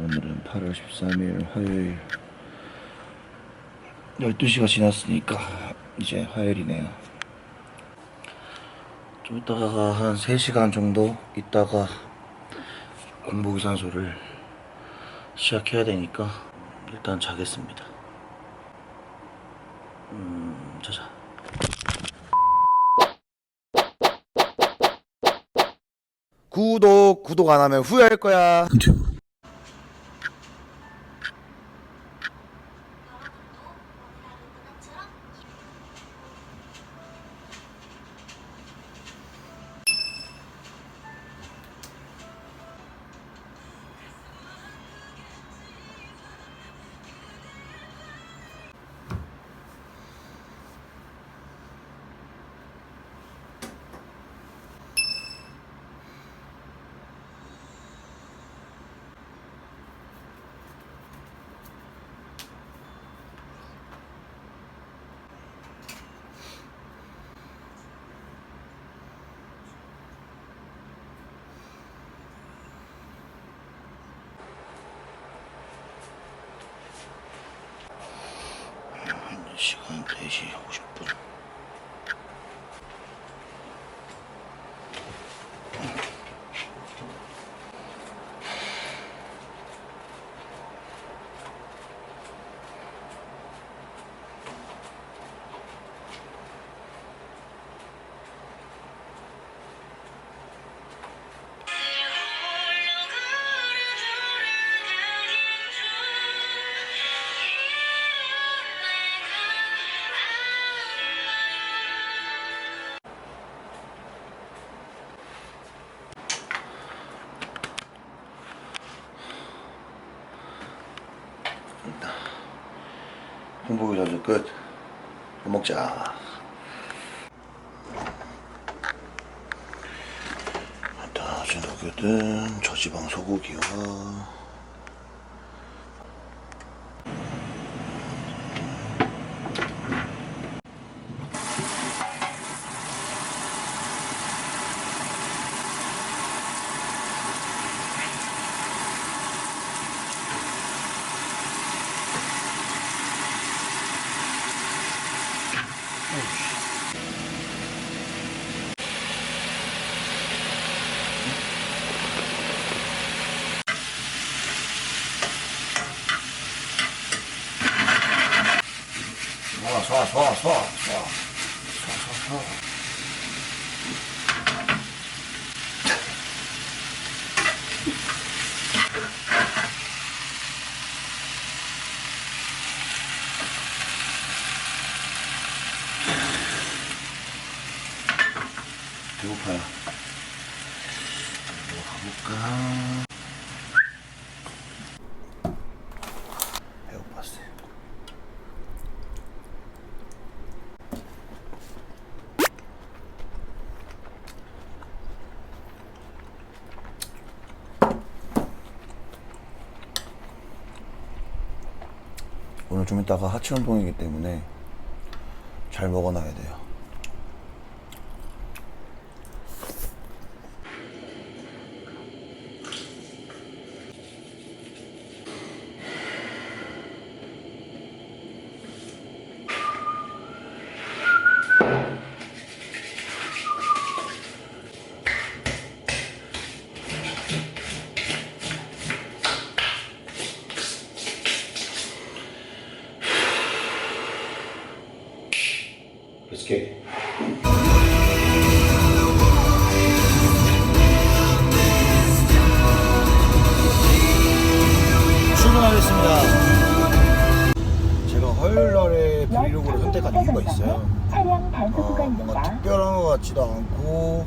오늘은 8월 13일 화요일. 12시가 지났으니까 이제 화요일이네요. 좀 이따가 한 3시간 정도 있다가 공보기산소를 시작해야 되니까 일단 자겠습니다. 음 자자. 구독 구독 안 하면 후회할 거야. 시간 4시 50분 공보기산소 끝. 밥 먹자. 다 저녁에는 저지방 소고기와 좋아 좋아 좋아 좋아 좋아 좋아 좋아 배고파요. 가볼까? 오늘 좀 이따가 하체 운동이기 때문에 잘 먹어놔야 돼요. 브이로그를 선택한 이유가 있어요. 차량 단속 어, 뭔가 구간입니다. 특별한 것 같지도 않고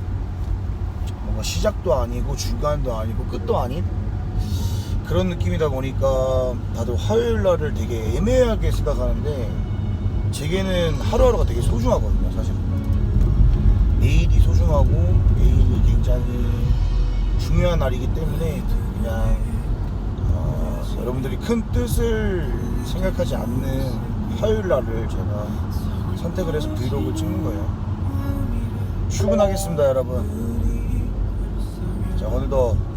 뭔가 시작도 아니고 중간도 아니고 끝도 아닌 그런 느낌이다 보니까 다들 화요일 날을 되게 애매하게 생각하는데 제게는 하루하루가 되게 소중하거든요 사실 내일이 소중하고 내일이 굉장히 중요한 날이기 때문에 그냥 어, 여러분들이 큰 뜻을 생각하지 않는 화요일 날을 제가 선택을 해서 브이로그 찍는 거예요 출근하겠습니다 여러분 자 오늘도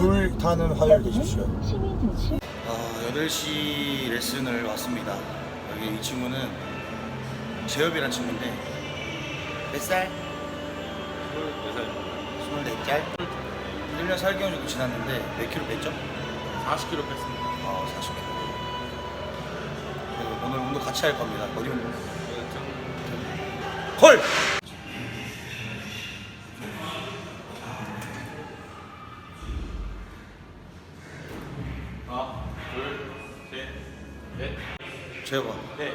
불타는 화요일 되십시오. 아, 8시 레슨을 왔습니다. 여기 이 친구는 재엽이란 친구인데 몇 살? 24살? 1년 4개월 정도 지났는데 몇 킬로 뺐죠? 40kg 뺐습니다. 아, 40킬로. 오늘 운동 같이 할 겁니다. 어디 운동? 헐! 하나, 둘, 셋, 넷. 재엽아, 네.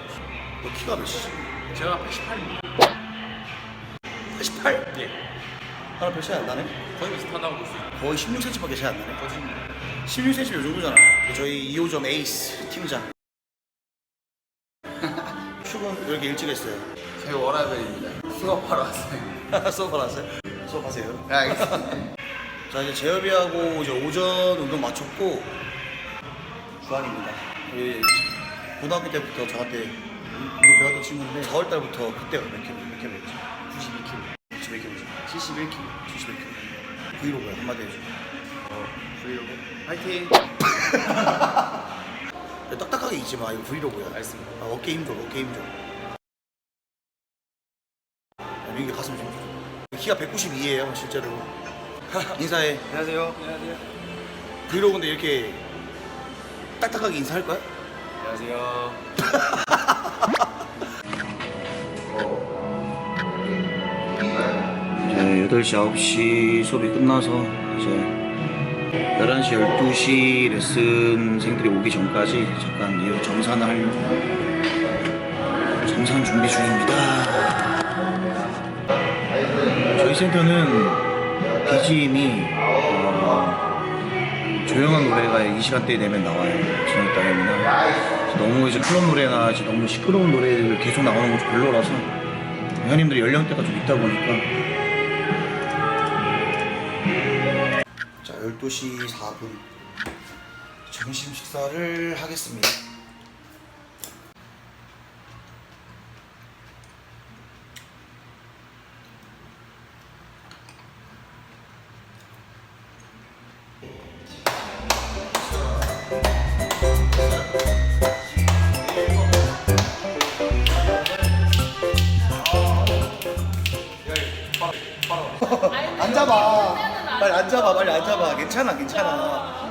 너 키가 몇이지? 제가 88입니다. 88? 예. 하나 별 차이 안 나네? 거의 비슷하다고 볼 수 있고. 거의 16cm밖에 차이 안 나네? 거짓말. 16cm 요 정도잖아. 저희 2호점 에이스 팀장. 출근 왜 이렇게 일찍 했어요? 제 워라벨입니다. 수업하러 왔어요. 수업하러 왔어요? 수업하세요. 네, 알겠습니다. 자 이제 재엽이하고 이제 오전 운동 마쳤고 주한입니다. 이 고등학교 때부터 저한테 운동 배웠던 친구인데 4월 달부터 그때가 몇 킬로 몇 킬로 했지? 92킬로. 91킬로지. 71킬로. 71킬로. 브이로그야 한마디 해줘. 어, 브이로그. 화이팅! 딱딱하게 있지 마. 이거 브이로그야. 알겠습니다. 아, 어깨 힘줘, 어깨 힘줘. 아, 민기 가슴 좀 줘. 키가 192예요, 실제로. 인사해. 안녕하세요. 안녕하세요. 브이로그인데 이렇게 딱딱하게 인사할 거야? 안녕하세요. 이제 8시, 9시 수업이 끝나서 이제 11시, 12시 레슨생들이 오기 전까지 잠깐 이 하려고 정산 준비 중입니다. 저희 센터는 BGM이 어, 조용한 노래가 이 시간대에 되면 나와요. 저녁 따름이나 너무 이제 클럽 노래나 이제 너무 시끄러운 노래를 계속 나오는 것도 별로라서 회원님들이 연령대가 좀 있다 보니까 12시 4분. 점심 식사를 하겠습니다 앉아봐 빨리 앉아봐 괜찮아 괜찮아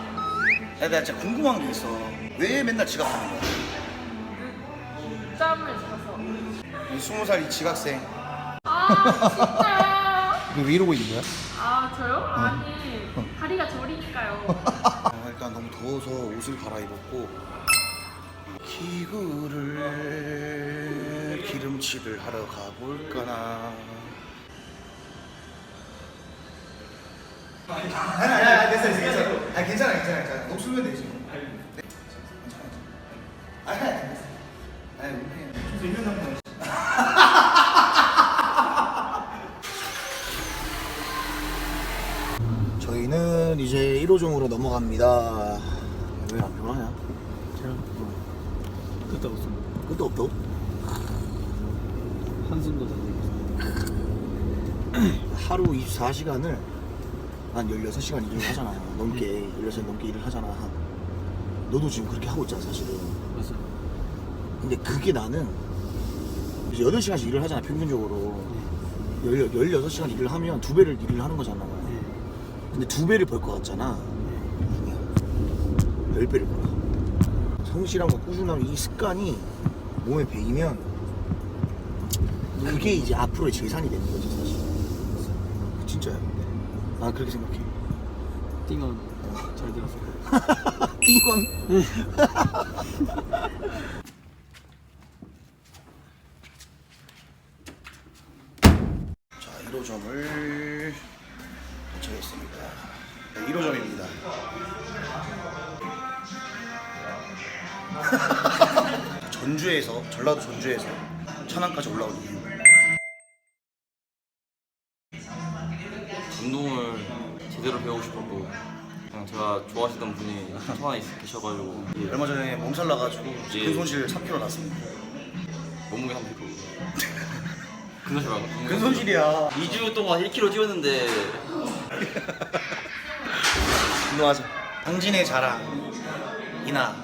야, 나 진짜 궁금한 게 있어 왜 맨날 지각하는 거야 짬을 사서. 이 스무 살이 지각생 아 진짜. 이거 왜 이러고 있는 거야? 아 저요? 아니 다리가 저리니까요. 어, 일단 너무 더워서 옷을 갈아입었고 기구를 기름칠을 하러 가볼까나 아니 아니 아니 됐어 됐어 괜찮아 아니 괜찮아 괜찮아 괜찮아 녹슬면 되지 네, 괜찮아 아니 아니 됐어 아니 우리 좀 저희는 이제 1호점으로 넘어갑니다 왜 안 변하냐? 끝도 없습니다. 끝도 없다고? 한숨도 잘 내겠습니다. 하루 24시간을 한 16시간 일을 하잖아 넘게 16시간 넘게 일을 하잖아. 너도 지금 그렇게 하고 있잖아 사실은. 맞아요. 근데 그게 나는 이제 8시간씩 일을 하잖아 평균적으로. 16 시간 일을 하면 두 배를 일을 하는 거잖아. 네. 근데 두 배를 벌 것 같잖아. 열 배를 벌어. 성실함과 꾸준함 이 습관이 몸에 배이면 그게 이제 앞으로의 재산이 되는 거지 사실. 진짜야 난 그렇게 생각해. 띵언. 잘 들었어요. 이건 자 1호점을 도착했습니다. 네, 1호점입니다. 전주에서 전라도 전주에서 천안까지 올라온 이유 제대로 배우고 싶었고 그냥 제가 좋아하시던 분이 있- 계셔가지고 예, 얼마 전에 몸살 나가지고 예. 근손실 3kg 났습니다 몸무게 한 100kg 근손실 말고 근손실이야 2주 동안 1kg 찌웠는데 운동하자. 당진의 자랑 이나.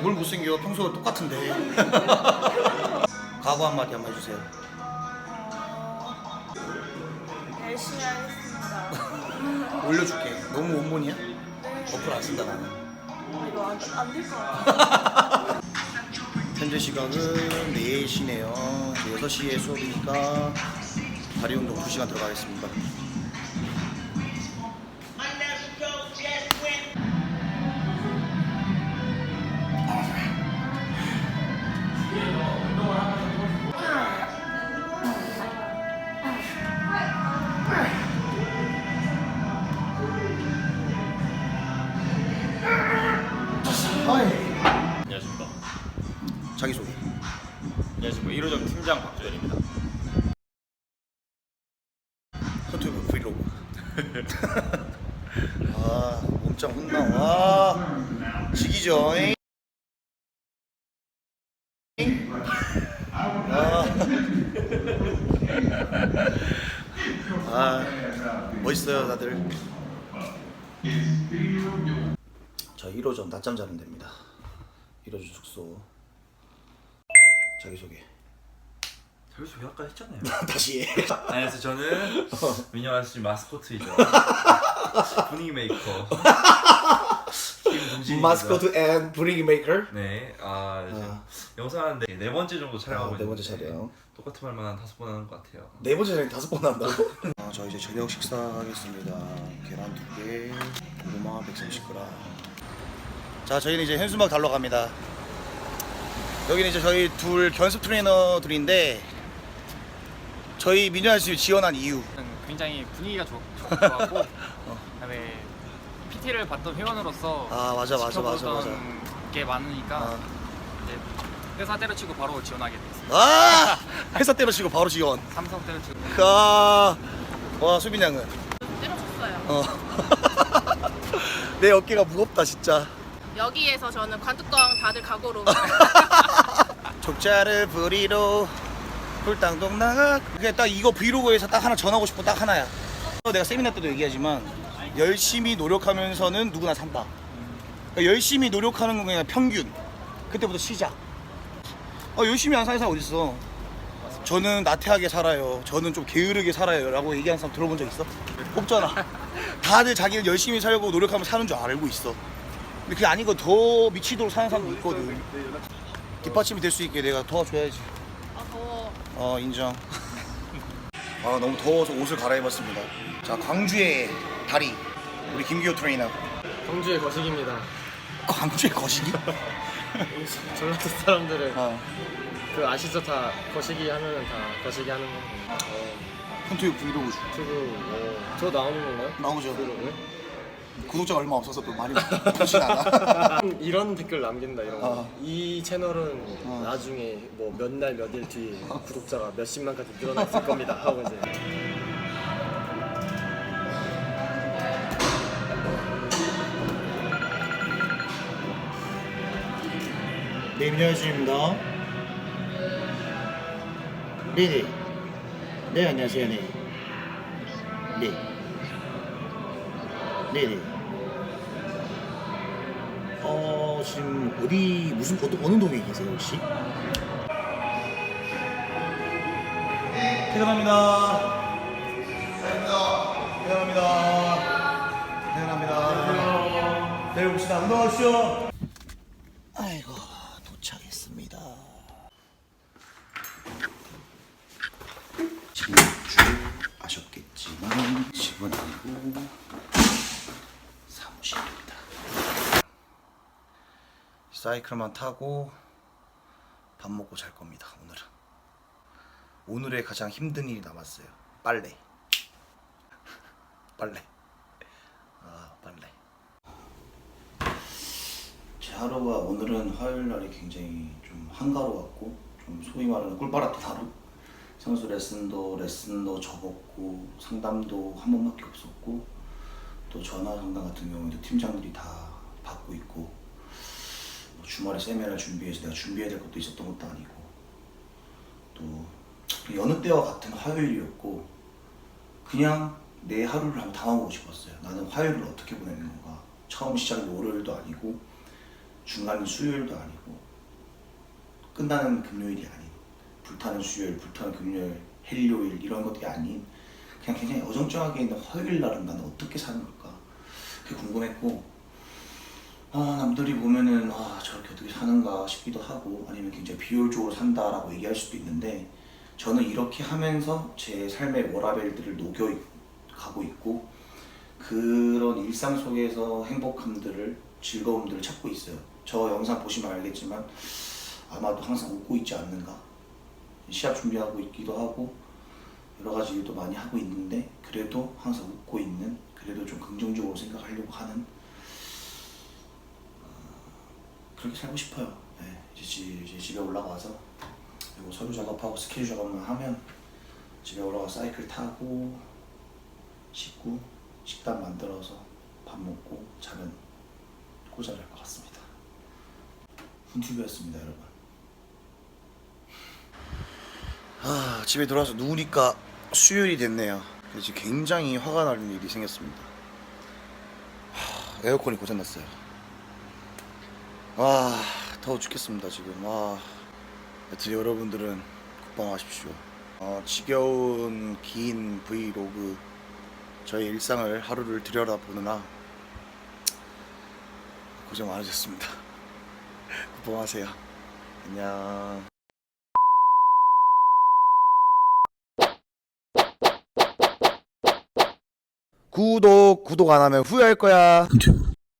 뭘 못생겨? 평소와 똑같은데. 각오 한마디 한번 해주세요. 열심히 하겠습니다. 올려줄게. 너무 원본이야? 어플 안 쓴다 나는. 이거 안될 것 같아. 현재 시각은 4시네요. 6시에 수업이니까 다리 운동 2시간 들어가겠습니다. 아, 몸짱 혼나. 와, 지기죠. 잉? 아. 아, 멋있어요, 다들. 자, 1호점 낮잠 자는 데입니다. 1호점 숙소. 자기소개. 저기서 아까 했잖아요. 다시 해. 안녕하세요. 저는 미녀아씨 마스코트이죠. 분위기 메이커. 김동진입니다. 마스코트 앤 브리기 메이커. 네, 아, 지금 아. 영상 하는데 네 번째 정도 촬영하고 아, 네 번째 있는데 촬영. 똑같은 말만 한 다섯 번 하는 것 같아요. 네 번째 전에 다섯 번 한다고? 아, 저 이제 저녁 식사하겠습니다. 계란 두 개, 고구마 130g. 자, 저희는 이제 현수막 달러 갑니다. 여기는 이제 저희 둘 견습 트레이너들인데 저희 민현 씨 지원한 이유. 굉장히 분위기가 좋, 좋았고 그다음에 PT를 봤던 회원으로서 아, 맞아, 맞아, 맞아, 지켜보던 맞아. 게 많으니까 아, 이제 회사 때려치고 바로 지원하게 됐어요. 아 회사 때려치고 바로 지원. 삼성 때려치고 아, 와 수빈 양은. 때려줬어요. 어. 내 어깨가 무겁다 진짜. 여기에서 저는 관tuk동 다들 각오로 족자를 부리로 홀당동 나가. 그게 딱 이거 브이로그에서 딱 하나 전하고 싶은 딱 하나야. 내가 세미나 때도 얘기하지만 열심히 노력하면서는 누구나 산다. 그러니까 열심히 노력하는 건 그냥 평균. 그때부터 시작. 아, 열심히 안 사는 사람 어딨어? 저는 나태하게 살아요. 저는 좀 게으르게 살아요. 라고 얘기하는 사람 들어본 적 있어? 없잖아. 다들 자기는 열심히 살고 노력하면 사는 줄 알고 있어. 근데 그게 아니고 더 미치도록 사는 사람도 있거든. 뒷받침이 될 수 있게 내가 도와줘야지. 아. 어 인정. 아 너무 더워서 옷을 갈아입었습니다. 자 광주의 다리 우리 김기호 트레이너. 경주의 거식입니다. 광주의 거시기? 전라도 사람들은 어. 그 아시죠? 다 거시기 하면은 다 거시기 하는 거. 어, 폰트유 브이로그 중. 유튜브 어, 저 나오는 건가요? 나오죠. 브이로그? 구독자가 얼마 없어서 또 많이 보진 않아. 이런 댓글 남긴다 이런 거. 어. 이 채널은 어. 나중에 뭐 몇 날 몇 일 뒤에 구독자가 몇십만까지 늘어났을 겁니다. 하고 이제 네 민현수입니다. 네 네. 네 안녕하세요 네. 네. 네네. 어 지금 어디 무슨 어떤 어느 동에 계세요 혹시? 퇴근합니다. 퇴근합니다. 퇴근합니다. 내일 봅시다. 운동하십시오. 아이고 도착했습니다. 줄 아셨겠지만 집은 아니고 사무실입니다. 사이클만 타고 밥 먹고 잘 겁니다. 오늘은 오늘의 가장 힘든 일이 남았어요. 빨래. 빨래. 아 빨래. 제 하루가 오늘은 화요일 날이 굉장히 좀 한가로웠고 좀 소위 말하는 꿀빨았던 하루 선수 레슨도 레슨도 접었고 상담도 한 번밖에 없었고 또 전화 상담 같은 경우에도 팀장들이 다 받고 있고 뭐 주말에 세미나를 준비해서 내가 준비해야 될 것도 있었던 것도 아니고 또 여느 때와 같은 화요일이었고 그냥 내 하루를 한번 담아보고 싶었어요. 나는 화요일을 어떻게 보내는 건가? 처음 시작이 월요일도 아니고 중간이 수요일도 아니고 끝나는 금요일이 아닌 불타는 수요일, 불타는 금요일, 헬요일 이런 것들이 아닌 그냥 굉장히 어정쩡하게 있는 화요일 날은 나는 어떻게 사는 걸까? 그게 궁금했고 아, 남들이 보면은 아, 저렇게 어떻게 사는가 싶기도 하고 아니면 굉장히 비효율적으로 산다라고 얘기할 수도 있는데 저는 이렇게 하면서 제 삶의 워라벨들을 녹여 있- 가고 있고 그런 일상 속에서 행복함들을 즐거움들을 찾고 있어요. 저 영상 보시면 알겠지만 아마도 항상 웃고 있지 않는가. 시합 준비하고 있기도 하고 여러 가지 일도 많이 하고 있는데 그래도 항상 웃고 있는 그래도 좀 긍정적으로 생각하려고 하는 그렇게 살고 싶어요. 네, 이제, 지- 이제 집에 올라가서 그리고 서류 작업하고 스케줄 작업만 하면 집에 올라가 서 사이클 타고 씻고 식단 만들어서 밥 먹고 자면 할것 같습니다. 훈튜브였습니다, 여러분. 아, 집에 돌아와서 누우니까 수요일이 됐네요. 그래서 지금 굉장히 화가 나는 일이 생겼습니다. 하, 에어컨이 고장났어요. 와 더워 죽겠습니다 지금. 와 여튼 여러분들은 국방하십시오. 어, 지겨운 긴 브이로그 저의 일상을 하루를 들여다보느라 고생 많으셨습니다. 국방하세요. 안녕. 구독 구독 안 하면 후회할 거야. 유튜브